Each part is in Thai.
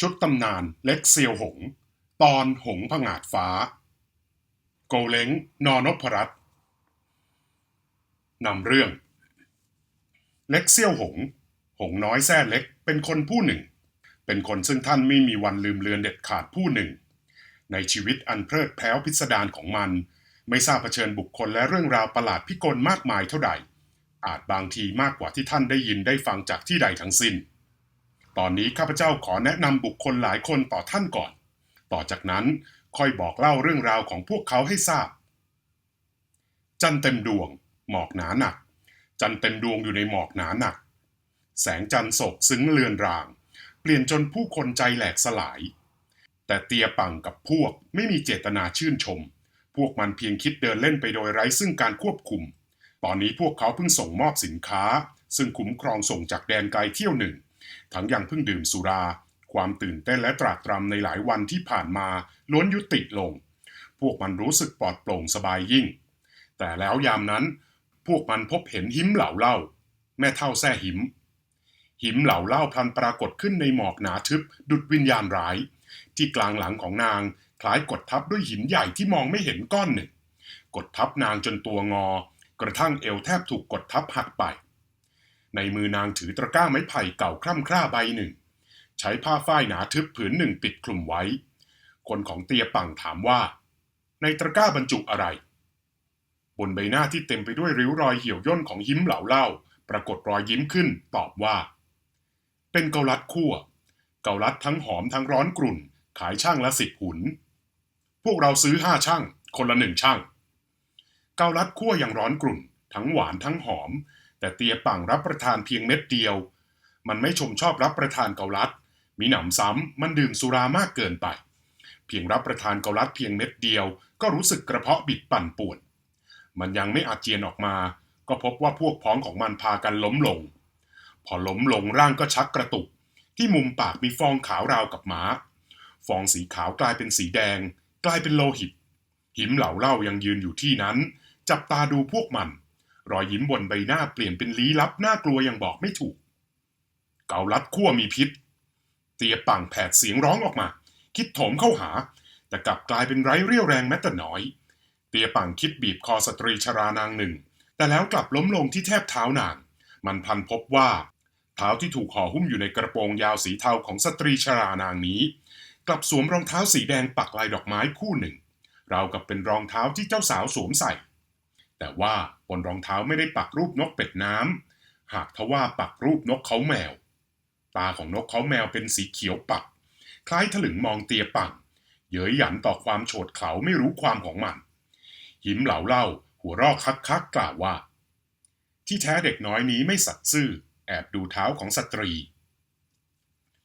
ชุดตำนานเล็กเซียวหง ตอนหงผงาดฟ้า โกเล้งนอนพรัตนำเรื่อง เล็กเซียวหง หงน้อยแซ่เล็กเป็นคนผู้หนึ่ง เป็นคนซึ่งท่านไม่มีวันลืมเลือนเด็ดขาดผู้หนึ่ง ในชีวิตอันเพลิดเพลิ้วพิสดารของมัน ไม่ทราบเผชิญบุคคลและเรื่องราวประหลาดพิกลมากมายเท่าใด อาจบางทีมากกว่าที่ท่านได้ยินได้ฟังจากที่ใดทั้งสิ้น ตอนนี้ข้าพเจ้าขอแนะนำบุคคลหลายคนต่อท่านก่อน ต่อจากนั้นค่อยบอกเล่าเรื่องราวของพวกเขาให้ทราบ จันทร์เต็มดวง หมอกหนาหนัก จันทร์เต็มดวงอยู่ในหมอกหนาหนัก แสงจันทร์โศกซึ้งเลือนราง เปลี่ยนจนผู้คนใจแหลกสลาย แต่เตียปังกับพวกไม่มีเจตนาชื่นชม พวกมันเพียงคิดเดินเล่นไปโดยไร้ซึ่งการควบคุม ตอนนี้พวกเขาเพิ่งส่งมอบสินค้า ซึ่งคุ้มครองส่งจากแดนไกลเที่ยวหนึ่ง ทั้งยังเพิ่งดื่มสุรา ความตื่นเต้นและตรากตรำในหลายวันที่ผ่านมาล้วนยุติลง พวกมันรู้สึกปลอดโปร่งสบายยิ่ง แต่แล้วยามนั้น พวกมันพบเห็นหิมเหล่าเล่า แม่เท่าแซ่หิม หิมเหล่าเล่าพลันปรากฏขึ้นในหมอกหนาทึบดุดวิญญาณร้าย ที่กลางหลังของนางคล้ายกดทับด้วยหินใหญ่ที่มองไม่เห็นก้อนหนึ่ง กดทับนางจนตัวงอ กระทั่งเอวแทบถูกกดทับหักไป ในมือนางถือตะกร้าไม้ไผ่เก่าคร่ำคร่าใบหนึ่ง ใช้ผ้าฝ้ายหนาทึบผืนหนึ่งปิดคลุมไว้ คนของเตียปังถามว่า ในตะกร้าบรรจุอะไร บนใบหน้าที่เต็มไปด้วยริ้วรอยเหี่ยวย่นของยิ้มเหล่าเล่า ปรากฏรอยยิ้มขึ้น ตอบว่า เป็นเกาลัดคั่ว เกาลัดทั้งหอมทั้งร้อนกรุ่น ขายช่างละสิบหุน พวกเราซื้อห้าช่าง คนละหนึ่งช่างเกาลัดคั่วอย่างร้อนกรุ่น ทั้งหวานทั้งหอม แต่เตียปังรับประทานเพียงเม็ดเดียว มันไม่ชมชอบรับประทานเกาลัด มีหนำซ้ำมันดื่มสุรามากเกินไป เพียงรับประทานเกาลัดเพียงเม็ดเดียว ก็รู้สึกกระเพาะบิดปั่นป่วน มันยังไม่อาเจียนออกมา ก็พบว่าพวกพ้องของมันพากันล้มลง พอล้มลงร่างก็ชักกระตุก ที่มุมปากมีฟองขาวราวกับหมาฟองสีขาวกลายเป็นสีแดง กลายเป็นโลหิต หิมเหล่าเล่ายังยืนอยู่ที่นั้น จับตาดูพวกมัน รอยยิ้มบนใบหน้าเปลี่ยนเป็นลี้ลับน่ากลัวยังบอกไม่ถูก เกาลัดขั้วมีพิษ เตียปังแผดเสียงร้องออกมา คิดโถมเข้าหา แต่กลับกลายเป็นไร้เรี่ยวแรงแม้แต่น้อย เตียปังคิดบีบคอสตรีชรานางหนึ่ง แต่แล้วกลับล้มลงที่แทบเท้านาง มันพันพบว่า เท้าที่ถูกห่อหุ้มอยู่ในกระโปรงยาวสีเทาของสตรีชรานางนี้ กลับสวมรองเท้าสีแดงปักลายดอกไม้คู่หนึ่งราวกับเป็นรองเท้าที่เจ้าสาวสวมใส่ แต่ว่าบนรองเท้าไม่ได้ปักรูปนกเป็ดน้ำหากทว่าปักรูปนกเขาแมว ตาของนกเขาแมวเป็นสีเขียวปัก คล้ายถลึงมองเตียปังเย้ยหยันต่อความโฉดเขาไม่รู้ความของมัน หิมเหล่าเล่า หัวรอกคักคักกล่าวว่า ที่แท้เด็กน้อยนี้ไม่สัตย์ซื่อ แอบดูเท้าของสตรี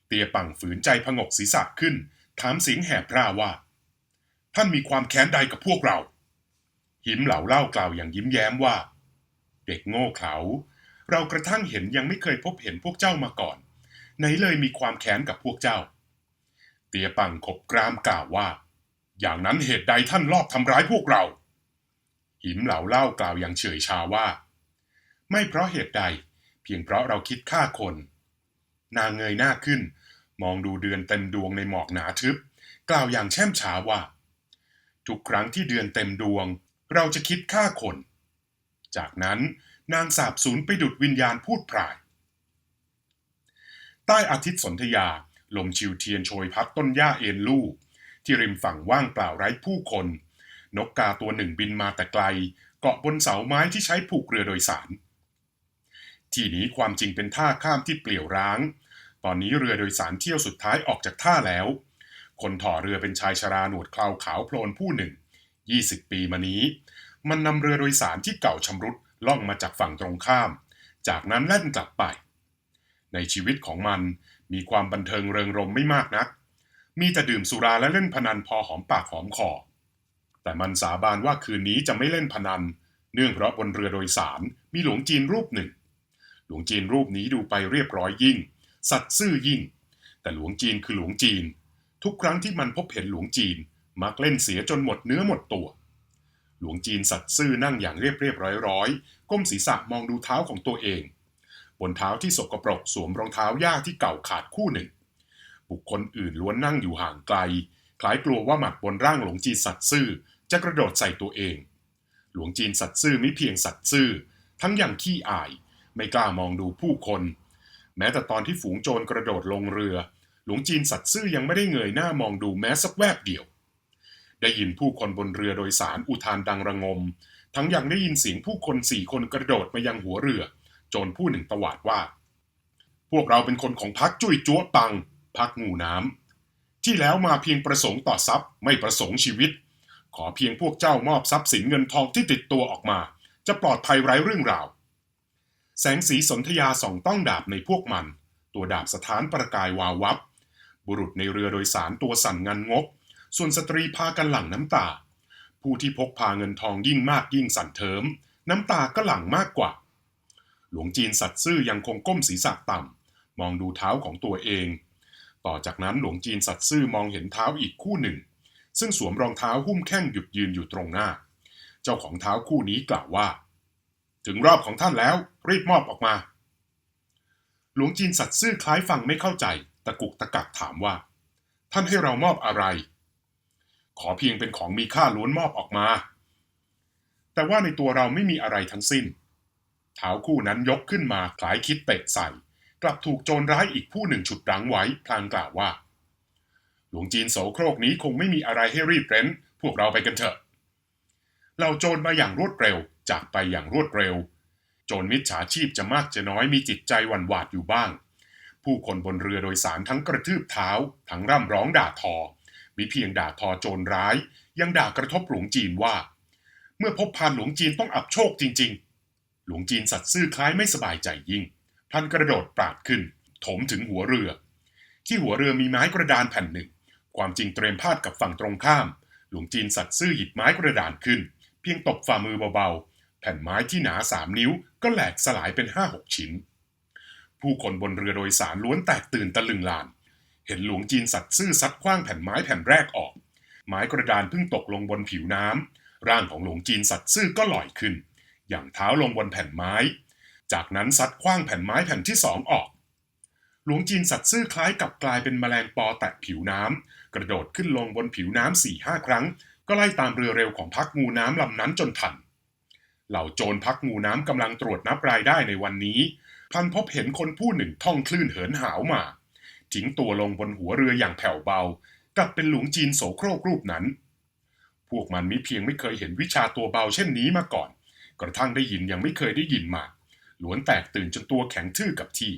เตียปังฝืนใจผงกศีรษะขึ้น ถามสียงแหบพร่าว่า ท่านมีความแค้นใดกับพวกเรา หิมเหล่าเล่ากล่าวอย่างยิ้มแย้มว่า เด็กโง่เขลาเรากระทั่งเห็นยังไม่เคยพบเห็นพวกเจ้ามาก่อน ไหนเลยมีความแค้นกับพวกเจ้า เตียปังขบกรามกล่าวว่า อย่างนั้นเหตุใดท่านลอบทำร้ายพวกเรา หิมเหล่าเล่ากล่าวอย่างเฉยชาว่า ไม่เพราะเหตุใด เพียงเพราะเราคิดฆ่าคน นางเงยหน้าขึ้น มองดูเดือนเต็มดวงในหมอกหนาทึบ กล่าวอย่างแช่มช้าว่า ทุกครั้งที่เดือนเต็มดวง เราจะคิดฆ่าคน จากนั้นนางสาบสูญไปดุดวิญญาณพูดพราย ใต้อาทิตย์สนธยา ลมชิวเทียนโชยพัดต้นหญ้าเอ็นลู่ที่ริมฝั่งว่างเปล่าไร้ผู้คน นกกาตัวหนึ่งบินมาแต่ไกล เกาะบนเสาไม้ที่ใช้ผูกเรือโดยสาร ที่นี้ความจริงเป็นท่าข้ามที่เปลี่ยวร้าง ตอนนี้เรือโดยสารเที่ยวสุดท้ายออกจากท่าแล้ว คนถ่อเรือเป็นชายชราหนวดเคราขาวโพลนผู้หนึ่ง 20 ปีมานี้ มันนำเรือโดยสารที่เก่าชำรุดล่องมาจากฝั่งตรงข้าม จากนั้นแล่นกลับไป ในชีวิตของมันมีความบันเทิงเริงรมไม่มากนัก มีแต่ดื่มสุราและเล่นพนันพอหอมปากหอมคอ แต่มันสาบานว่าคืนนี้จะไม่เล่นพนัน เนื่องเพราะบนเรือโดยสารมีหลวงจีนรูปหนึ่ง หลวงจีนรูปนี้ดูไปเรียบร้อยยิ่ง สัตย์ซื่อยิ่ง แต่หลวงจีนคือหลวงจีน ทุกครั้งที่มันพบเห็นหลวงจีน มักเล่นเสียจนหมดเนื้อหมดตัว หลวงจีนสัตย์ซื่อนั่งอย่างเรียบเรียบร้อยร้อยๆก้มศีรษะมองดูเท้าของตัวเอง บนเท้าที่สกปรกสวมรองเท้าหญ้าที่เก่าขาดคู่หนึ่งบุบุคคลอื่นล้วนนั่งอยู่ห่างไกล คล้ายกลัวว่าหมัดบนร่างหลวงจีนสัตว์ซื่อจะกระโดดใส่ตัวเอง หลวงจีนสัตว์ซื่อไม่เพียงสัตว์ซื่อ ทั้งอย่างขี้อาย ไม่กล้ามองดูผู้คน แม้แต่ตอนที่ฝูงโจรกระโดดลงเรือ หลวงจีนสัตว์ซื่อยังไม่ได้เงยหน้ามองดูแม้สักแวบเดียว ได้ยินผู้คนบนเรือโดยสารอุทานดังระงม ทั้งยังได้ยินเสียงผู้คนสี่คนกระโดดมายังหัวเรือ โจรผู้หนึ่งตวาดว่า พวกเราเป็นคนของพักจุ้ยจ้วตัง พักงูน้ำที่แล้วมาเพียงประสงค์ต่อทรัพย์ไม่ประสงค์ชีวิต ขอเพียงพวกเจ้ามอบทรัพย์สินเงินทองที่ติดตัวออกมา จะปลอดภัยไร้เรื่องราว แสงสีสนธยาส่องต้องดาบในพวกมัน ตัวดาบสถานประกายวาววับ บุรุษในเรือโดยสารตัวสั่นงันงก ส่วนสตรีพากันหลั่งน้ำตา ผู้ที่พกพาเงินทองยิ่งมากยิ่งสั่นเทิม น้ำตาก็หลั่งมากกว่า หลวงจีนสัตว์ซื่อยังคงก้มศีรษะต่ำมองดูเท้าของตัวเอง ต่อจากนั้นหลวงจีนสัตว์ซื่อมองเห็นเท้าอีกคู่หนึ่ง ซึ่งสวมรองเท้าหุ้มแข้งหยุดยืนอยู่ตรงหน้า เจ้าของเท้าคู่นี้กล่าวว่า ถึงรอบของท่านแล้วรีบมอบออกมา หลวงจีนสัตว์ซื่อคล้ายฟังไม่เข้าใจ ตะกุกตะกักถามว่า ท่านให้เรามอบอะไร ขอเพียงเป็นของมีค่าล้วนมอบออกมา แต่ว่าในตัวเราไม่มีอะไรทั้งสิ้นเท้าคู่นั้นยกขึ้นมาคล้ายคิดเตะใส่ กลับถูกโจรร้ายอีกผู้หนึ่งฉุดรั้งไว้พลางกล่าวว่า หลวงจีนโสโครกนี้คงไม่มีอะไรให้รีบเร้น พวกเราไปกันเถอะเราโจรมาอย่างรวดเร็ว จากไปอย่างรวดเร็ว โจรมิจฉาชีพจะมากจะน้อยมีจิตใจหวั่นหวาดอยู่บ้าง ผู้คนบนเรือโดยสารทั้งกระทืบเท้า ทั้งร่ำร้องด่าทอ มิเพียงด่าทอโจรร้าย ยังด่ากระทบหลวงจีนว่า เมื่อพบพานหลวงจีนต้องอับโชคจริง ๆ หลวงจีนสัตว์ซื่อคล้ายไม่สบายใจยิ่งพลันกระโดดปราดขึ้น ถมถึงหัวเรือ ที่หัวเรือมีไม้กระดานแผ่นหนึ่ง ความจริงเตรียมพาดกับฝั่งตรงข้าม หลวงจีนสัตว์ซื่อหยิบไม้กระดานขึ้น เพียงตบฝ่ามือเบาๆ แผ่นไม้ที่หนาสามนิ้วก็แหลกสลายเป็นห้าหกชิ้น ผู้คนบนเรือโดยสารล้วนแตกตื่นตะลึงลาน เห็นหลวงจีนสัตว์ซื่อซัดคว้างแผ่นไม้แผ่นแรกออก ไม้กระดานเพิ่งตกลงบนผิวน้ำร่างของหลวงจีนสัตว์ซื่อก็ลอยขึ้น อย่างเท้าลงบนแผ่นไม้ จากนั้นซัดคว้างแผ่นไม้แผ่นที่สองออก หลวงจีนสัตว์ซื่อคล้ายกับกลายเป็นแมลงปอแตะผิวน้ำกระโดดขึ้นลงบนผิวน้ำสี่ห้าครั้ง ก็ไล่ตามเรือเร็วของพักงูน้ำลำนั้นจนทัน เหล่าโจรพักงูน้ำกำลังตรวจนับรายได้ในวันนี้พันพบเห็นคนผู้หนึ่งท่องคลื่นเหินหาวมา ทิ้งตัวลงบนหัวเรืออย่างแผ่วเบา กับเป็นหลวงจีนโสโครกรูปนั้น พวกมันมิเพียงไม่เคยเห็นวิชาตัวเบาเช่นนี้มาก่อน กระทั่งได้ยินยังไม่เคยได้ยินมา ล้วนแตกตื่นจนตัวแข็งทื่อกับที่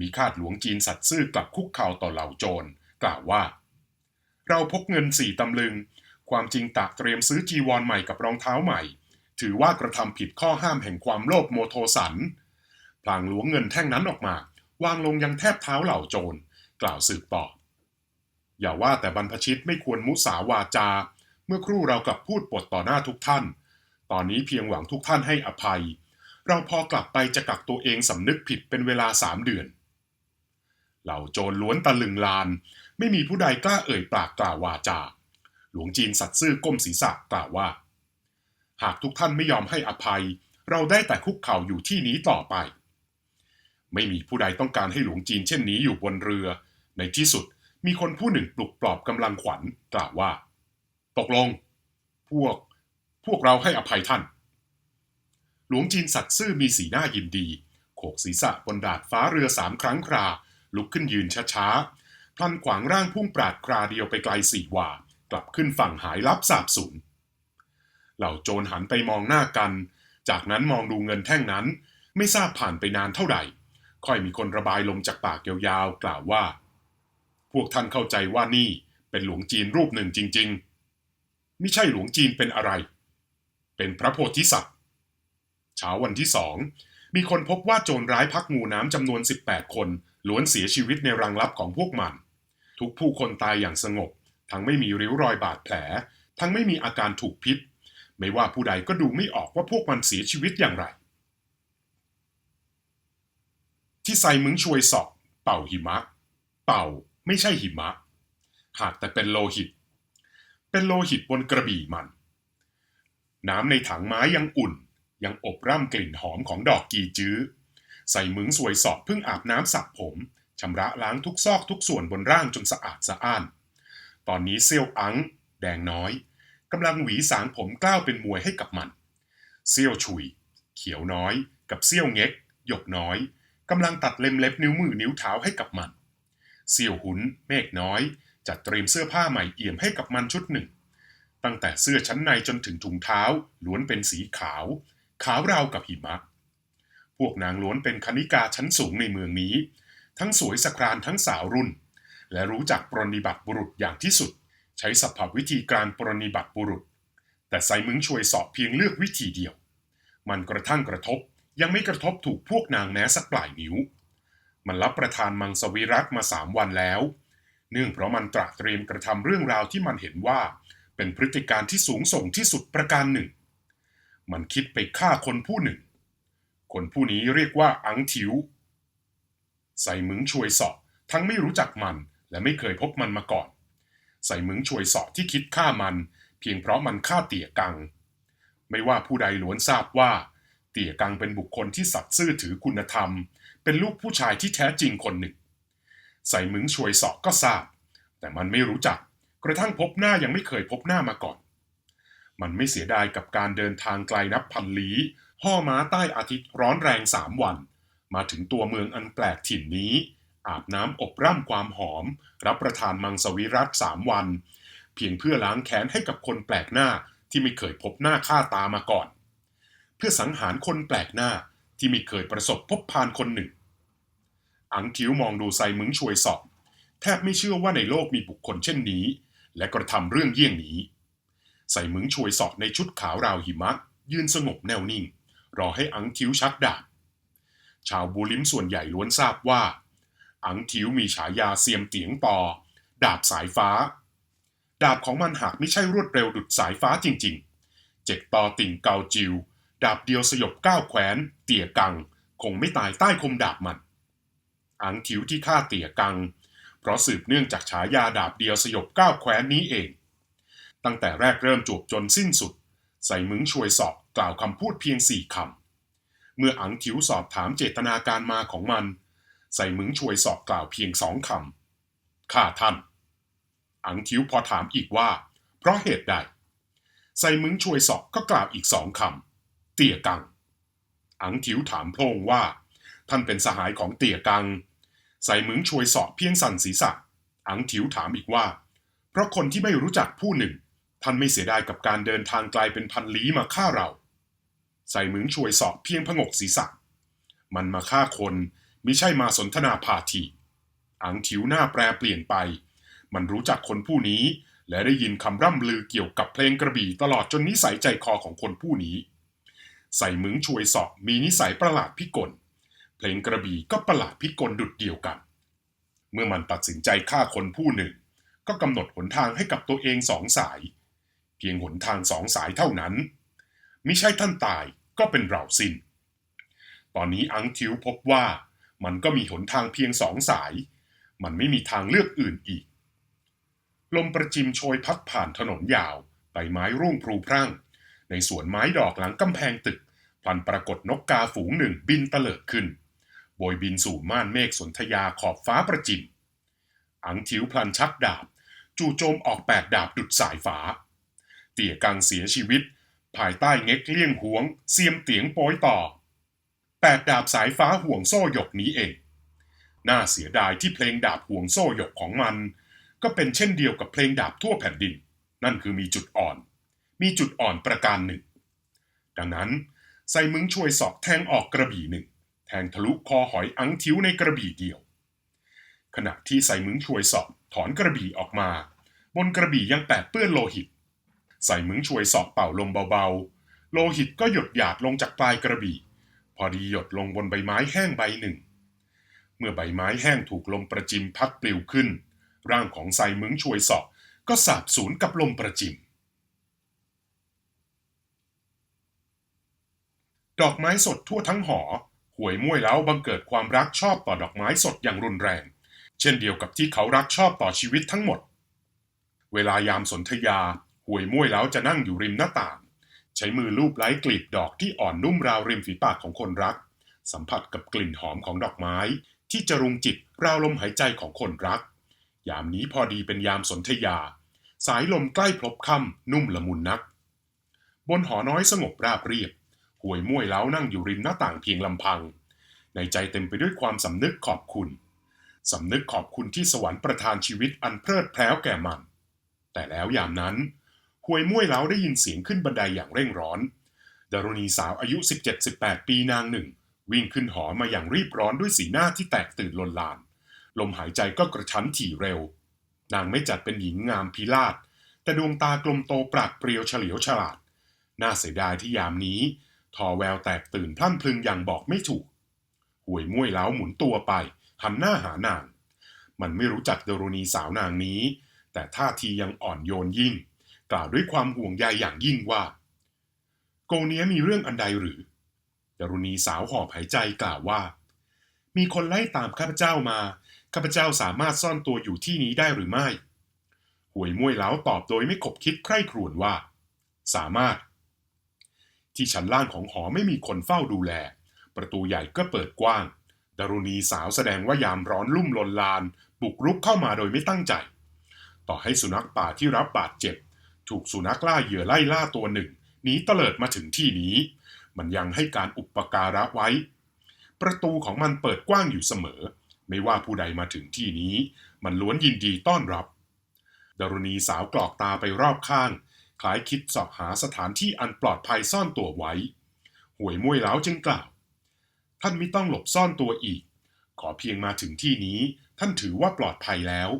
มีคาดหลวงจีนสัตว์ซื่อกลับคุกเข่าต่อเหล่าโจร กล่าวว่า เราพกเงินสี่ตำลึง ความจริงตากเตรียมซื้อจีวรใหม่กับรองเท้าใหม่ ถือว่ากระทำผิดข้อห้ามแห่งความโลภโมโทสันพลางหลวงเงินแท่งนั้นออกมาวางลงยังแทบเท้าเหล่าโจร กล่าวสืบต่อ อย่าว่าแต่บรรพชิตไม่ควรมุสาวาจา เมื่อครู่เรากลับพูดปดต่อหน้าทุกท่าน ตอนนี้เพียงหวังทุกท่านให้อภัย เราพอกลับไปจะกักตัวเองสำนึกผิดเป็นเวลาสามเดือน เหล่าโจรล้วนตะลึงลาน ไม่มีผู้ใดกล้าเอ่ยปากกล่าววาจา หลวงจีนสัตว์ซื่อก้มศีรษะกล่าวว่า หากทุกท่านไม่ยอมให้อภัย เราได้แต่คุกเข่าอยู่ที่นี้ต่อไปไม่มีผู้ใดต้องการให้หลวงจีนเช่นนี้อยู่บนเรือ ในที่สุดมีคนผู้หนึ่งปลุกปลอบกำลังขวัญกล่าวว่า ตกลง พวกพวกเราให้อภัยท่าน หลวงจีนสัตว์ซื่อมีสีหน้ายินดี โขกศีรษะบนดาดฟ้าเรือสามครั้งครา ลุกขึ้นยืนช้าๆ พลันขวางร่างพุ่งปราดคราเดียวไปไกลสี่วากลับขึ้นฝั่งหายลับสาบสูญเหล่าโจรหันไปมองหน้ากัน จากนั้นมองดูเงินแท่งนั้น ไม่ทราบผ่านไปนานเท่าไหร่ค่อยมีคนระบายลงจากปากยาวๆ กล่าวว่า พวกท่านเข้าใจว่านี่เป็นหลวงจีนรูปหนึ่งจริง ๆ ไม่ใช่หลวงจีนเป็นอะไร เป็นพระโพธิสัตว์เช้าวันที่สองมีคนพบว่าโจรร้ายพักงูน้ำจำนวน 18 คนล้วนเสียชีวิตในรังลับของพวกมัน ทุกผู้คนตายอย่างสงบ ทั้งไม่มีริ้วรอยบาดแผล ทั้งไม่มีอาการถูกพิษ ไม่ว่าผู้ใดก็ดูไม่ออกว่าพวกมันเสียชีวิตอย่างไร ที่ไซมึงช่วยสอบ เป่าหิมะ เป่า ไม่ใช่หิมะ หากแต่เป็นโลหิต เป็นโลหิตบนกระบี่มัน น้ำในถังไม้ยังอุ่น ยังอบร่ำกลิ่นหอมของดอกกีจื้อ ใส่มึงสวยสอบเพิ่งอาบน้ำสระผมชำระล้างทุกซอกทุกส่วนบนร่างจนสะอาดสะอ้าน ตอนนี้เซี่ยวอัง แดงน้อยกำลังหวีสางผมกล้าวเป็นมวยให้กับมัน เซี่ยวฉุย เขียวน้อย กับเซี่ยวเง็ก หยกน้อยกำลังตัดเล็มเล็บนิ้วมือนิ้วเท้าให้กับมัน เซี่ยวหุน เมฆน้อย จัดเตรียมเสื้อผ้าใหม่เอี่ยมให้กับมันชุดหนึ่ง ตั้งแต่เสื้อชั้นในจนถึงถุงเท้า ล้วนเป็นสีขาว ขาวราวกับหิมะ พวกนางล้วนเป็นคณิกาชั้นสูงในเมืองนี้ ทั้งสวยสครานทั้งสาวรุ่น และรู้จักปรนิบัติบุรุษอย่างที่สุด ใช้สัพพวิธีการปรนนิบัติบุรุษ แต่ไซมึงช่วยสอบเพียงเลือกวิธีเดียว มันกระทั่งกระทบยังไม่กระทบถูกพวกนางแม้สักปลายนิ้ว มันรับประทานมังสวิรัตมาสามวันแล้ว เนื่องเพราะมันตระเตรียมกระทำเรื่องราวที่มันเห็นว่า เป็นพฤติการที่สูงส่งที่สุดประการหนึ่ง มันคิดไปฆ่าคนผู้หนึ่ง คนผู้นี้เรียกว่าอังทิว ใส่มึงช่วยสอบทั้งไม่รู้จักมันและไม่เคยพบมันมาก่อน ใส่มึงช่วยสอบที่คิดฆ่ามัน เพียงเพราะมันฆ่าเตี่ยกัง ไม่ว่าผู้ใดล้วนทราบว่า เตี่ยกังเป็นบุคคลที่สัตย์ซื่อถือคุณธรรม เป็นลูกผู้ชายที่แท้จริงคนหนึ่ง ใส่มึงช่วยสอบก็ทราบ แต่มันไม่รู้จัก กระทั่งพบหน้ายังไม่เคยพบหน้ามาก่อน มันไม่เสียดายกับการเดินทางไกลนับพันลี้ห่อม้าใต้อาทิตย์ร้อนแรงสามวัน มาถึงตัวเมืองอันแปลกถิ่นนี้ อาบน้ำอบร่ำความหอม รับประทานมังสวิรัตสามวัน เพียงเพื่อล้างแค้นให้กับคนแปลกหน้าที่ไม่เคยพบหน้าค่าตามาก่อน เพื่อสังหารคนแปลกหน้า ที่ไม่เคยประสบพบพานคนหนึ่ง อังคิ้วมองดูไซมึงช่วยสอบ แทบไม่เชื่อว่าในโลกมีบุคคลเช่นนี้ และกระทำเรื่องเยี่ยงนี้ใส่มึงช่วยสอบในชุดขาวราวหิมะ ยืนสงบแน่วนิ่ง รอให้อังคิ้วชักดาบชาวบูลิมส่วนใหญ่ล้วนทราบว่า อังคิ้วมีฉายาเซียมเตียงต่อ ดาบสายฟ้า ดาบของมันหากไม่ใช่รวดเร็วดุดสายฟ้าจริง ๆ เจ็กตอติ่งเกาจิว ดาบเดียวสยบก้าวแขวนเตี่ยกัง คงไม่ตายใต้คมดาบมันอังคิ้วที่ฆ่าเตี่ยกัง เพราะสืบเนื่องจากฉายาดาบเดียวสยบก้าวแขวนนี้เอง ตั้งแต่แรกเริ่มจวบจนสิ้นสุด ใส่มึงช่วยสอบกล่าวคำพูดเพียงสี่คำ เมื่ออังคิ้วสอบถามเจตนาการมาของมัน ใส่มึงช่วยสอบกล่าวเพียงสองคำข้าท่าน อังคิ้วพอถามอีกว่า เพราะเหตุใด ใส่มึงช่วยสอบก็กล่าวอีกสองคำ เตี่ยกัง อังคิ้วถามพงว่า ท่านเป็นสหายของเตี่ยกัง ใส่มึงช่วยสอบเพียงสั่นศีรษะ อังคิ้วถามอีกว่า เพราะคนที่ไม่รู้จักผู้หนึ่ง ท่านไม่เสียดายกับการเดินทางไกลเป็นพันลี้มาฆ่าเรา ใส่มึงช่วยสอบเพียงผงกศีรษะ มันมาฆ่าคนมิใช่มาสนทนาพาทีอังคิ้วหน้าแปรเปลี่ยนไป มันรู้จักคนผู้นี้และได้ยินคำร่ำลือเกี่ยวกับเพลงกระบี่ตลอดจนนิสัยใจคอของคนผู้นี้ ใส่มึงช่วยสอบมีนิสัยประหลาดพิกล เพลงกระบี่ก็ประหลาดพิกลดุดเดียวกัน เมื่อมันตัดสินใจฆ่าคนผู้หนึ่ง ก็กำหนดหนทางให้กับตัวเองสองสาย เพียงหนทางสองสายเท่านั้นมิใช่ท่านตายก็เป็นเราสิน้น ตอนนี้อังทิวพบว่ามันก็มีหนทางเพียงสองสาย มันไม่มีทางเลือกอื่นอีก ลมประจิมโชยพัดผ่านถนนยาวใบไม้ร่วงพลูพรั่ง ในสวนไม้ดอกหลังกำแพงตึก พลันปรากฏนกกาฝูงหนึ่งบินเตลิดขึ้น โบยบินสู่ม่านเมฆสนธยาขอบฟ้าประจิมอังทิวพลันชักดาบ จู่โจมออกแปดดาบดุดสายฟ้าเตี่ยกังเสียชีวิต ภายใต้เง็กเลี่ยงหวง เสียมเตียงโปอยต่อแปดดาบสายฟ้าห่วงโซ่หยกนี้เองน่าเสียดายที่เพลงดาบห่วงโซ่หยกของมัน ก็เป็นเช่นเดียวกับเพลงดาบทั่วแผ่นดิน นั่นคือมีจุดอ่อน มีจุดอ่อนประการหนึ่ง ดังนั้นไซมึงช่วยสอกแทงออกกระบี่หนึ่ง แทงทะลุคอหอยอังทิ้วในกระบี่เดียว ขณะที่ไซมึงช่วยสอบถอนกระบี่ออกมา บนกระบี่ยังแปดเปื้อนโลหิตใส่มึงช่วยสอบเป่าลมเบาๆ โลหิตก็หยดหยาดลงจากปลายกระบี่ พอดีหยดลงบนใบไม้แห้งใบหนึ่ง เมื่อใบไม้แห้งถูกลมประจิมพัดปลิวขึ้น ร่างของไซมึงช่วยสอบก็สาบสูญกับลมประจิม ดอกไม้สดทั่วทั้งหอ หวยม้วยแล้วบังเกิดความรักชอบต่อดอกไม้สดอย่างรุนแรง เช่นเดียวกับที่เขารักชอบต่อชีวิตทั้งหมด เวลายามสนธยา หวยม้วยแล้วจะนั่งอยู่ริมหน้าต่าง ใช้มือลูบไล้กลีบดอกที่อ่อนนุ่มราวริมฝีปากของคนรัก สัมผัสกับกลิ่นหอมของดอกไม้ ที่จะรุงจิตราวลมหายใจของคนรัก ยามนี้พอดีเป็นยามสนธยา สายลมใกล้พลบค่ำนุ่มละมุนนัก บนหอน้อยสงบราบเรียบ ห่วยม่วยเล้านั่งอยู่ริมหน้าต่างเพียงลำพัง ในใจเต็มไปด้วยความสำนึกขอบคุณสำนึกขอบคุณที่สวรรค์ประทานชีวิตอันเพลิดเพล้วแก่มัน แต่แล้วยามนั้นห่วยม่วยเล้าได้ยินเสียงขึ้นบันไดอย่างเร่งร้อน ดารุณีสาวอายุ 17-18 ปีนางหนึ่ง วิ่งขึ้นหอมาอย่างรีบร้อนด้วยสีหน้าที่แตกตื่นลนลาน ลมหายใจก็กระชั้นถี่เร็ว นางไม่จัดเป็นหญิงงามพิลาศแต่ดวงตากลมโตปราดเปรียวเฉลียวฉลาด น่าเสียดายที่ยามนี้ ทอแววแตกตื่นพลั่นพลึงอย่างบอกไม่ถูกห่วยม่วยเล้าหมุนตัวไปหันหน้าหานาง มันไม่รู้จักดารุณีสาวนางนี้ แต่ท่าทียังอ่อนโยนยิ่ง กล่าวด้วยความห่วงใยอย่างยิ่งว่า โกเนี้ยมีเรื่องอันใดหรือดารุณีสาวหอบหายใจกล่าวว่า มีคนไล่ตามข้าพเจ้ามา ข้าพเจ้าสามารถซ่อนตัวอยู่ที่นี้ได้หรือไม่หวยม่วยเล้าตอบโดยไม่ขบคิดใคร่ครวญว่า สามารถ ที่ชั้นล่างของหอไม่มีคนเฝ้าดูแล ประตูใหญ่ก็เปิดกว้าง ดารุณีสาวแสดงว่ายามร้อนลุ่มลนลาน บุกรุกเข้ามาโดยไม่ตั้งใจ ต่อให้สุนัขป่าที่รับบาดเจ็บ ถูกสุนัขล่าเหยื่อไล่ล่าตัวหนึ่งหนีเตลิดมาถึงที่นี้ มันยังให้การอุปการะไว้ ประตูของมันเปิดกว้างอยู่เสมอ ไม่ว่าผู้ใดมาถึงที่นี้ มันล้วนยินดีต้อนรับดารุณีสาวกรอกตาไปรอบข้าง คล้ายคิดสอบหาสถานที่อันปลอดภัยซ่อนตัวไว้ หวยมวยเล้าจึงกล่าว ท่านไม่ต้องหลบซ่อนตัวอีก ขอเพียงมาถึงที่นี้ท่านถือว่าปลอดภัยแล้ว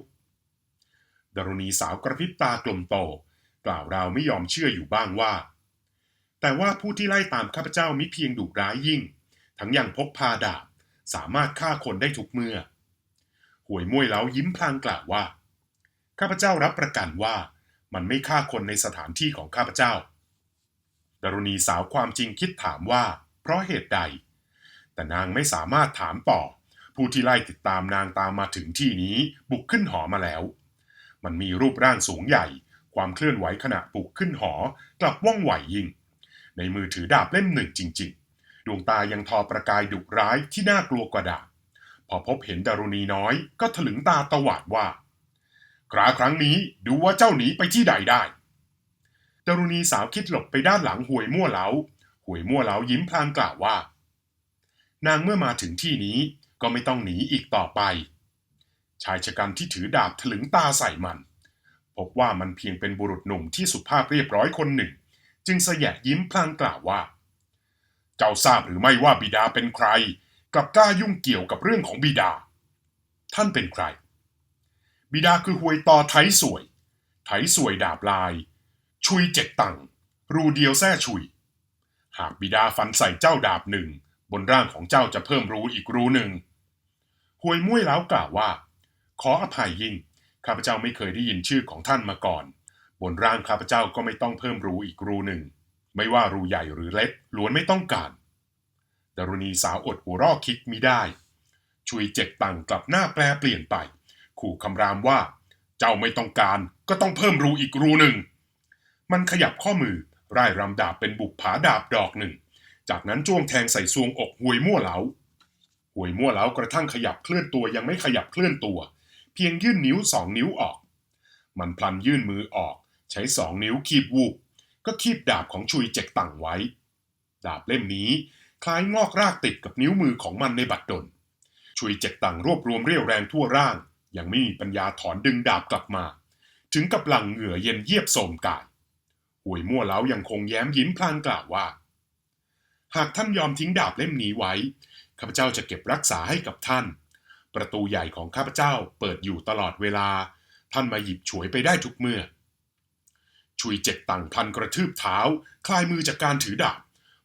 ดารุณีสาวกระพริบตากลมโต กล่าวราวไม่ยอมเชื่ออยู่บ้างว่า แต่ว่าผู้ที่ไล่ตามข้าพเจ้ามิเพียงดุร้ายยิ่ง ทั้งยังพกพาดาบสามารถฆ่าคนได้ทุกเมื่อ หวยมวยเล้ายิ้มพลางกล่าวว่า ข้าพเจ้ารับประกันว่า มันไม่ฆ่าคนในสถานที่ของข้าพเจ้าดารุณีสาวความจริงคิดถามว่า เพราะเหตุใด แต่นางไม่สามารถถามต่อ ผู้ที่ไล่ติดตามนางตามมาถึงที่นี้บุกขึ้นหอมาแล้ว มันมีรูปร่างสูงใหญ่ ความเคลื่อนไหวขณะบุกขึ้นหอกลับว่องไหวยิ่ง ในมือถือดาบเล่มหนึ่งจริง ๆ ดวงตายังทอประกายดุร้ายที่น่ากลัวกว่าดาบ พอพบเห็นดารุณีน้อยก็ถลึงตาตวาดว่า คราครั้งนี้ดูว่าเจ้าหนีไปที่ใดได้ดารุณีสาวคิดหลบไปด้านหลังห่วยมั่วเหลาห่วยมั่วเหลายิ้มพลางกล่าวว่า นางเมื่อมาถึงที่นี้ก็ไม่ต้องหนีอีกต่อไป ชายชะกันที่ถือดาบถลึงตาใส่มัน พบว่ามันเพียงเป็นบุรุษหนุ่มที่สุภาพเรียบร้อยคนหนึ่ง จึงเสยะยิ้มพลางกล่าวว่า เจ้าทราบหรือไม่ว่าบิดาเป็นใคร กลับกล้ายุ่งเกี่ยวกับเรื่องของบิดา ท่านเป็นใคร บิดาคือหวยตอไทสวยไทสวยดาบลาย ชุยเจ็ดตังรูเดียวแท้ชุย หากบิดาฟันใส่เจ้าดาบหนึ่ง บนร่างของเจ้าจะเพิ่มรู้อีกรู้หนึ่งหวยมุ้ยแล้วกล่าวว่า ขออภัยยิ่งข้าพเจ้าไม่เคยได้ยินชื่อของท่านมาก่อน บนร่างข้าพเจ้าก็ไม่ต้องเพิ่มรู้อีกรูหนึ่ง ไม่ว่ารูใหญ่หรือเล็กล้วนไม่ต้องการดารุณีสาวอดหัวรอคิดมิได้ ชุยเจ็ดตังกลับหน้าแปลเปลี่ยนไป ขู่คำรามว่า เจ้าไม่ต้องการก็ต้องเพิ่มรูอีกรูหนึ่ง มันขยับข้อมือร่ายรำดาบเป็นบุกผาดาบดอกหนึ่ง จากนั้นจ้วงแทงใส่ซวงอกหวยมั่วเหลาหวยมั่วเหลากระทั่งขยับเคลื่อนตัวยังไม่ขยับเคลื่อนตัว เพียงยื่นนิ้วสองนิ้วออก มันพลันยื่นมือออก ใช้สองนิ้วคีบวูบก็คีบดาบของชุยเจ็กตังไว้ ดาบเล่มนี้คล้ายงอกรากติดกับนิ้วมือของมันในบัดดล ชุยเจ็กตังรวบรวมเรี่ยวแรงทั่วร่าง ยังไม่มีปัญญาถอนดึงดาบกลับมา ถึงกับหลังเหงื่อเย็นเยียบโสมกายหวยมั่วเล้ายังคงแย้มยิ้มพลางกล่าวว่า หากท่านยอมทิ้งดาบเล่มนี้ไว้ข้าพเจ้าจะเก็บรักษาให้กับท่าน ประตูใหญ่ของข้าพเจ้าเปิดอยู่ตลอดเวลา ท่านมาหยิบฉวยไปได้ทุกเมื่อ ชุยเจ็ดตังพันกระทืบเท้า คลายมือจากการถือดาบ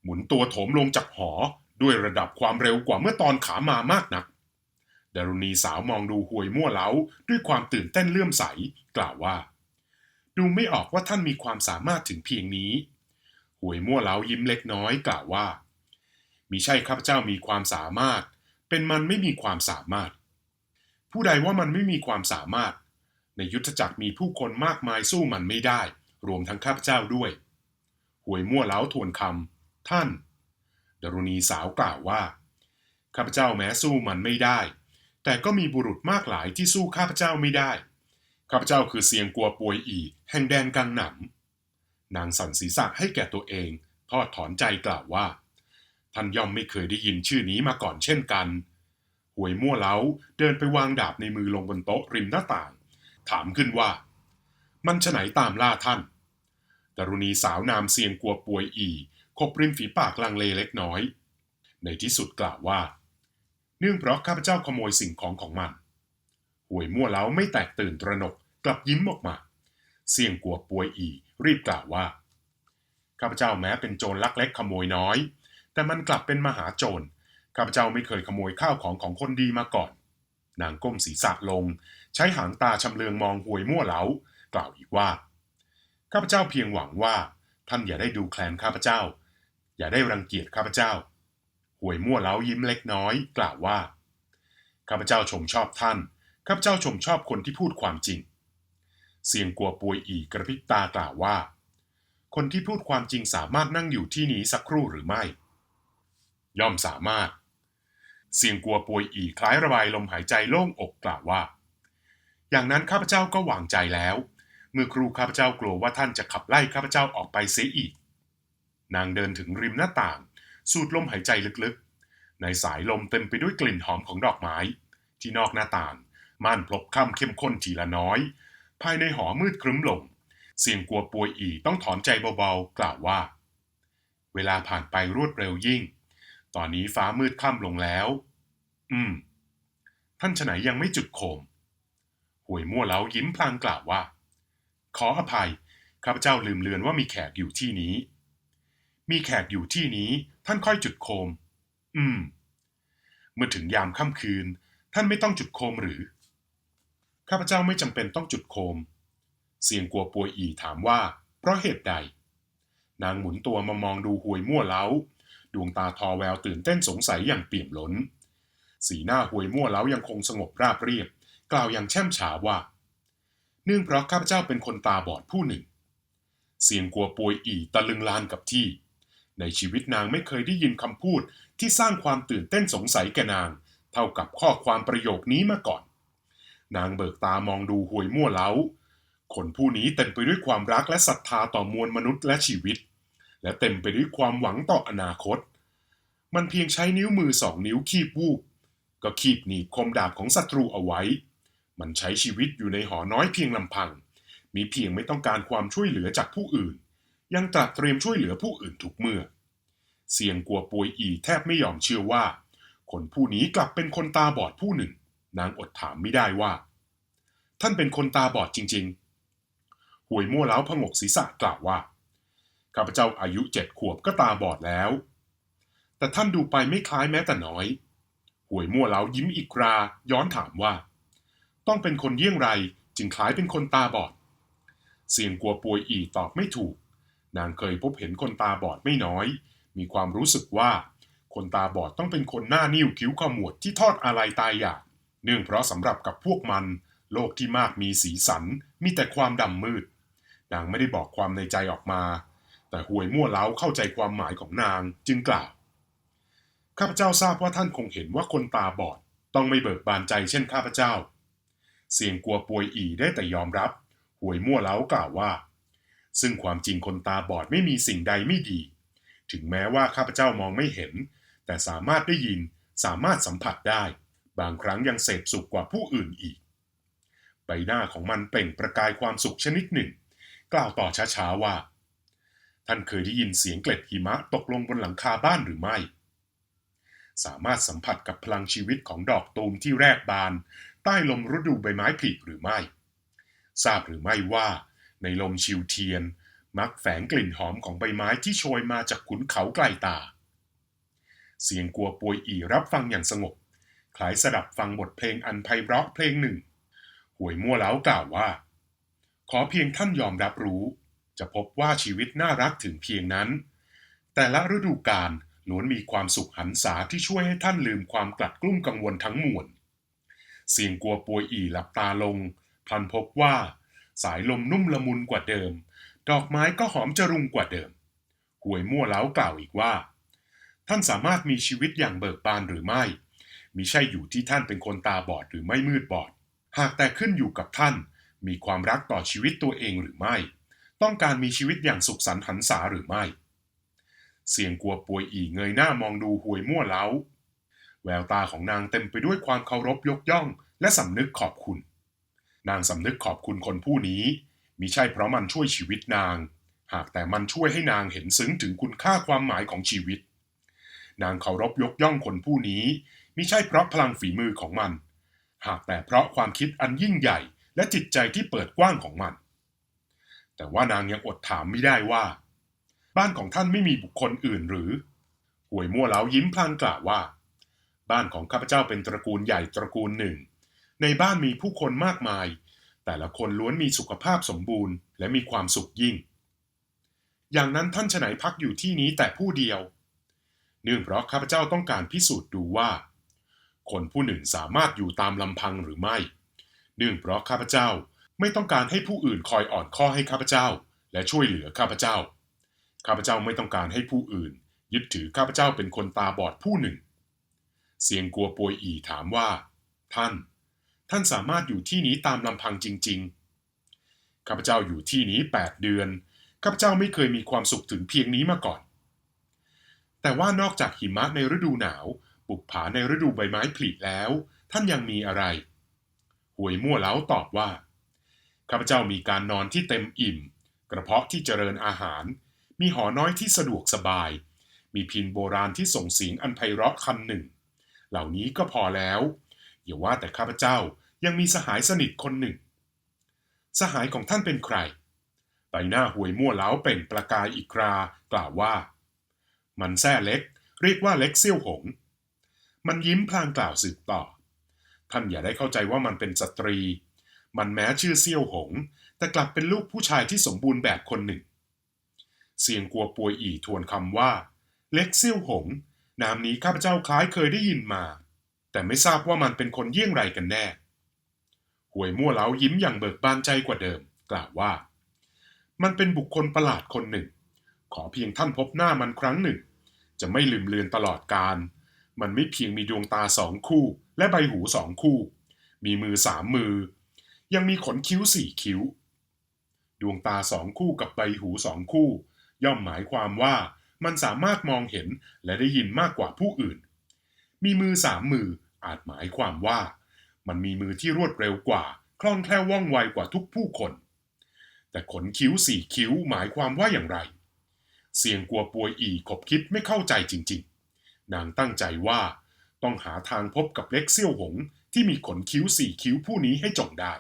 หมุนตัวโถมลงจากหอด้วยระดับความเร็วกว่าเมื่อตอนขามามากนัก ดารุณีสาวมองดูหวยมั่วเล้าด้วยความตื่นเต้นเลื่อมใส กล่าวว่า ดูไม่ออกว่าท่านมีความสามารถถึงเพียงนี้หวยมั่วเล้ายิ้มเล็กน้อยกล่าวว่า มิใช่ข้าพเจ้ามีความสามารถ เป็นมันไม่มีความสามารถ ผู้ใดว่ามันไม่มีความสามารถ ในยุทธจักรมีผู้คนมากมายสู้มันไม่ได้ รวมทั้งข้าพเจ้าด้วยหวยมั่วเล้าทวนคำท่านดารุณีสาวกล่าวว่าข้าพเจ้าแม้สู้มันไม่ได้ แต่ก็มีบุรุษมากหลายที่สู้ข้าพเจ้าไม่ได้ ข้าพเจ้าคือเสียงกัวปวยอีแห่งแดนกังหนำนางสั่นศีรษะให้แก่ตัวเองทอดถอนใจกล่าวว่า ท่านย่อมไม่เคยได้ยินชื่อนี้มาก่อนเช่นกันหวยมั่วเล้าเดินไปวางดาบในมือลงบนโต๊ะริมหน้าต่าง ถามขึ้นว่า มันฉะไหนตามล่าท่านดารุณีสาวนามเสียงกัวปวยอีขบริมฝีปากลังเลเล็กน้อย ในที่สุดกล่าวว่า เนื่องเพราะข้าพเจ้าขโมยสิ่งของของมันหวยมั่วเล้าไม่แตกตื่นตระหนกกลับยิ้มออกมา เสี่ยงกัวป่วยอีรีบกล่าวว่าข้าพเจ้าแม้เป็นโจรลักเล็กขโมยน้อย แต่มันกลับเป็นมหาโจรข้าพเจ้าไม่เคยขโมยข้าวของของคนดีมาก่อน นางก้มศีรษะลง ใช้หางตาชำเลืองมองหวยมั่วเล้ากล่าวอีกว่าข้าพเจ้าเพียงหวังว่า ท่านอย่าได้ดูแคลนข้าพเจ้า อย่าได้รังเกียจข้าพเจ้า หวยมั่วเล้ายิ้มเล็กน้อย กล่าวว่าข้าพเจ้าชมชอบท่านข้าพเจ้าชมชอบคนที่พูดความจริง เสียงกัวปวยอีกระพริบตากล่าวว่า คนที่พูดความจริงสามารถนั่งอยู่ที่นี้สักครู่หรือไม่ ย่อมสามารถ เสียงกัวปวยอีคล้ายระบายลมหายใจโล่งอกกล่าวว่า อย่างนั้นข้าพเจ้าก็หวังใจแล้ว เมื่อครูข้าพเจ้ากลัวว่าท่านจะขับไล่ข้าพเจ้าออกไปเสียอีก นางเดินถึงริมหน้าต่าง สูดลมหายใจลึกๆ ในสายลมเต็มไปด้วยกลิ่นหอมของดอกไม้ ที่นอกหน้าต่าง ม่านพลบค่ำเข้มข้นทีละน้อย ภายในหอมืดครึ้มลง เสียงกลัวปวยอีต้องถอนใจเบาๆ กล่าวว่า เวลาผ่านไปรวดเร็วยิ่ง ตอนนี้ฟ้ามืดค่ำลงแล้ว อืม ท่านฉไหนยังไม่จุดโคมหวยมั่วเล้ายิ้มพลางกล่าวว่า ขออภัยข้าพเจ้าลืมเลือนว่ามีแขกอยู่ที่นี้ มีแขกอยู่ที่นี้ท่านค่อยจุดโคม อืม เมื่อถึงยามค่ำคืน ท่านไม่ต้องจุดโคมหรือ ข้าพเจ้าไม่จำเป็นต้องจุดโคม เสียงกัวปัวอีถามว่า เพราะเหตุใด นางหมุนตัวมามองดูหวยมั่วเล้า ดวงตาทอแววตื่นเต้นสงสัยอย่างเปี่ยมล้น สีหน้าหวยมั่วเล้ายังคงสงบราบเรียบ กล่าวอย่างแช่มฉาว่าเนื่องเพราะข้าพเจ้าเป็นคนตาบอดผู้หนึ่ง เสียงกัวปวยอีตะลึงลานกับที่ ในชีวิตนางไม่เคยได้ยินคำพูดที่สร้างความตื่นเต้นสงสัยแก่นาง เท่ากับข้อความประโยคนี้มาก่อน นางเบิกตามองดูหวยมั่วเล้า คนผู้นี้เต็มไปด้วยความรักและศรัทธาต่อมวลมนุษย์และชีวิต และเต็มไปด้วยความหวังต่ออนาคต มันเพียงใช้นิ้วมือสองนิ้วคีบวูบก็คีบหนีบคมดาบของศัตรูเอาไว้ มันใช้ชีวิตอยู่ในหอน้อยเพียงลำพัง มีเพียงไม่ต้องการความช่วยเหลือจากผู้อื่น ยังตรัสเตรียมช่วยเหลือผู้อื่นทุกเมื่อ เสียงกัวปวยอีแทบไม่ยอมเชื่อว่า คนผู้นี้กลับเป็นคนตาบอดผู้หนึ่ง นางอดถามไม่ได้ว่า ท่านเป็นคนตาบอดจริง ๆ หวยมั่วเล้าพงกศีรษะกล่าวว่าข้าพเจ้าอายุเจ็ดขวบก็ตาบอดแล้ว แต่ท่านดูไปไม่คล้ายแม้แต่น้อย หวยมั่วเล้ายิ้มอีกรา ย้อนถามว่า ต้องเป็นคนเยี่ยงไรจึงคล้ายเป็นคนตาบอด เสียงกัวปวยอีตอบไม่ถูก นางเคยพบเห็นคนตาบอดไม่น้อย มีความรู้สึกว่า คนตาบอดต้องเป็นคนหน้านิ้วคิ้วขมวดที่ทอดอะไรตายอยาก เนื่องเพราะสำหรับกับพวกมัน โลกที่มากมีสีสัน มีแต่ความดำมืด นางไม่ได้บอกความในใจออกมา แต่หวยมั่วเล้าเข้าใจความหมายของนางจึงกล่าวข้าพเจ้าทราบว่าท่านคงเห็นว่าคนตาบอดต้องไม่เบิกบานใจเช่นข้าพเจ้า เสียงกลัวปวยอีได้แต่ยอมรับ หวยมั่วเล้ากล่าวว่า ซึ่งความจริงคนตาบอดไม่มีสิ่งใดไม่ดี ถึงแม้ว่าข้าพเจ้ามองไม่เห็น แต่สามารถได้ยินสามารถสัมผัสได้ บางครั้งยังเสพสุขกว่าผู้อื่นอีก ใบหน้าของมันเปล่งประกายความสุขชนิดหนึ่ง กล่าวต่อช้าๆว่า ท่านเคยได้ยินเสียงเกล็ดหิมะตกลงบนหลังคาบ้านหรือไม่ สามารถสัมผัสกับพลังชีวิตของดอกตูมที่แรกบาน ใต้ลมฤดูใบไม้ผลิหรือไม่ ทราบหรือไม่ว่า ในลมชิวเทียน มักแฝงกลิ่นหอมของใบไม้ที่โชยมาจากขุนเขาไกลตา เสียงกัวปวยอีรับฟังอย่างสงบ คล้ายสดับฟังบทเพลงอันไพเราะเพลงหนึ่ง หวยมั่วเล้ากล่าวว่า ขอเพียงท่านยอมรับรู้ จะพบว่าชีวิตน่ารักถึงเพียงนั้น แต่ละฤดูกาลล้วนมีความสุขหันษาที่ช่วยให้ท่านลืมความกลัดกลุ้มกังวลทั้งมวลเสียงกัวปวยอีหลับตาลง พลันพบว่า สายลมนุ่มละมุนกว่าเดิม ดอกไม้ก็หอมจรุงกว่าเดิม หวยมั่วเล้ากล่าวอีกว่า ท่านสามารถมีชีวิตอย่างเบิกบานหรือไม่มิใช่อยู่ที่ท่านเป็นคนตาบอดหรือไม่มืดบอด หากแต่ขึ้นอยู่กับท่าน มีความรักต่อชีวิตตัวเองหรือไม่ ต้องการมีชีวิตอย่างสุขสันต์หันษาหรือไม่ เสียงกลัวป่วยอีเงยหน้ามองดูหวยมั่วเล้า แววตาของนางเต็มไปด้วยความเคารพยกย่อง และสำนึกขอบคุณ นางสำนึกขอบคุณคนผู้นี้มิใช่เพราะมันช่วยชีวิตนาง หากแต่มันช่วยให้นางเห็นซึ้งถึงคุณค่าความหมายของชีวิต นางเคารพยกย่องคนผู้นี้มิใช่เพราะพลังฝีมือของมัน หากแต่เพราะความคิดอันยิ่งใหญ่และจิตใจที่เปิดกว้างของมัน แต่ว่านางยังอดถามไม่ได้ว่า บ้านของท่านไม่มีบุคคลอื่นหรือหวยมั่วเล้ายิ้มพลางกล่าวว่า บ้านของข้าพเจ้าเป็นตระกูลใหญ่ตระกูลหนึ่ง ในบ้านมีผู้คนมากมาย แต่ละคนล้วนมีสุขภาพสมบูรณ์ และมีความสุขยิ่ง อย่างนั้นท่านฉไหนพักอยู่ที่นี้แต่ผู้เดียว เนื่องเพราะข้าพเจ้าต้องการพิสูจน์ดูว่า คนผู้หนึ่งสามารถอยู่ตามลำพังหรือไม่ เนื่องเพราะข้าพเจ้าไม่ต้องการให้ผู้อื่นคอยอ่อนข้อให้ข้าพเจ้า และช่วยเหลือข้าพเจ้า ข้าพเจ้าไม่ต้องการให้ผู้อื่น ยึดถือข้าพเจ้าเป็นคนตาบอดผู้หนึ่ง เสียงกัวปวยอีถามว่า ท่าน ท่านสามารถอยู่ที่นี้ตามลำพังจริง ๆ ข้าพเจ้าอยู่ที่นี้ 8 เดือน ข้าพเจ้าไม่เคยมีความสุขถึงเพียงนี้มาก่อน แต่ว่านอกจากหิมะในฤดูหนาว ปุกผาในฤดูใบไม้ผลิแล้ว ท่านยังมีอะไร หวยมั่วเล้าตอบว่า ข้าพเจ้ามีการนอนที่เต็มอิ่ม กระเพาะที่เจริญอาหาร มีหอน้อยที่สะดวกสบาย มีพินโบราณที่ส่งเสียงอันไพเราะคำหนึ่ง เหล่านี้ก็พอแล้ว อย่าว่าแต่ข้าพเจ้ายังมีสหายสนิทคนหนึ่ง สหายของท่านเป็นใคร ใบหน้าหวยมั่วเล้าเป่งประกายอีกครากล่าวว่า มันแซ่เล็ก เรียกว่าเล็กเซี่ยวหง มันยิ้มพลางกล่าวสืบต่อ ท่านอย่าได้เข้าใจว่ามันเป็นสตรี มันแม้ชื่อเซี่ยวหง แต่กลับเป็นลูกผู้ชายที่สมบูรณ์แบบคนหนึ่ง เสียงกลัวปวยอีทวนคำว่า เล็กเซี่ยวหง นามนี้ข้าพเจ้าคล้ายเคยได้ยินมา แต่ไม่ทราบว่ามันเป็นคนเยี่ยงไรกันแน่ หวยมั่วเล้ายิ้มอย่างเบิกบานใจกว่าเดิม กล่าวว่า มันเป็นบุคคลประหลาดคนหนึ่ง ขอเพียงท่านพบหน้ามันครั้งหนึ่ง จะไม่ลืมเลือนตลอดการ มันไม่เพียงมีดวงตาสองคู่ และใบหูสองคู่ มีมือสามมือ ยังมีขนคิ้วสี่คิ้ว ดวงตาสองคู่กับใบหูสองคู่ ย่อมหมายความว่ามันสามารถมองเห็นและได้ยินมากกว่าผู้อื่น มีมือสามมือ อาจหมายความว่า มันมีมือที่รวดเร็วกว่า คล่องแคล่วว่องไวกว่าทุกผู้คน แต่ขนคิ้วสี่คิ้วหมายความว่าอย่างไร เสียงกลัวปวยอีขบคิดไม่เข้าใจจริง ๆ นางตั้งใจว่าต้องหาทางพบกับเล็กเซี่ยวหงที่มีขนคิ้วสี่คิ้วผู้นี้ให้จงได้